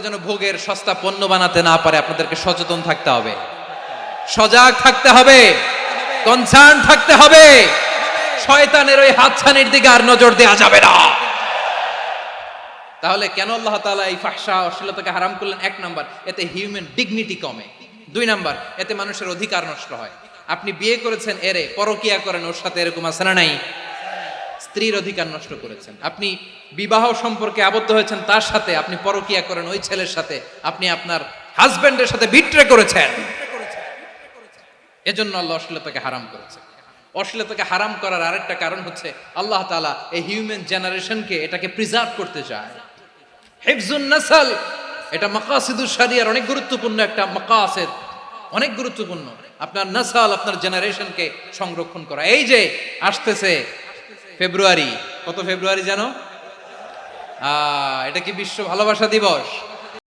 যেন ভোগের সস্তা পণ্য বানাতে না পারে, আপনাদেরকে সচেতন থাকতে হবে। সজাগ থাকতে হবে, কনসার্ন থাকতে হবে। শয়তানের ওই হাতছানির দিকে আর নজর দেওয়া যাবে না। তাহলে কেন আল্লাহ তাআলা এই ফাহশা অশ্লীলতাকে হারাম করলেন? এক নাম্বার, এতে হিউম্যান ডিগনিটি কমে। দুই নাম্বার, এতে মানুষের অধিকার নষ্ট হয়। আপনি বিয়ে করেছেন, এরে পরকিয়া করেন, ওর সাথে এরকম আছে না নাই? স্ত্রীর অধিকার নষ্ট করেছেন। আপনি বিবাহ সম্পর্কে আবদ্ধ হয়েছেন, তার সাথে আপনি পরকিয়া করেন, ওই ছেলের সাথে আপনি আপনার হাজবেন্ডের সাথে বিট্রে করেছেন। এজন্য আল্লাহ অশ্লীলতাকে হারাম করেছে অশ্লীলতাকে হারাম করার আরেকটা কারণ হচ্ছে আল্লাহ তাআলা এই হিউম্যান জেনারেশনকে এটাকে প্রিজার্ভ করতে চায়। হিফজুন নাসাল, এটা মাকাসিদুস শরিয়ার অনেক গুরুত্বপূর্ণ একটা মাকাসিদ। অনেক গুরুত্বপূর্ণ। আপনার নাসাল আপনার জেনারেশনকে সংরক্ষণ করা। এই যে, আসতেছে ফেব্রুয়ারি। কত ফেব্রুয়ারি জানো? এটা কি বিশ্ব ভালোবাসা দিবস?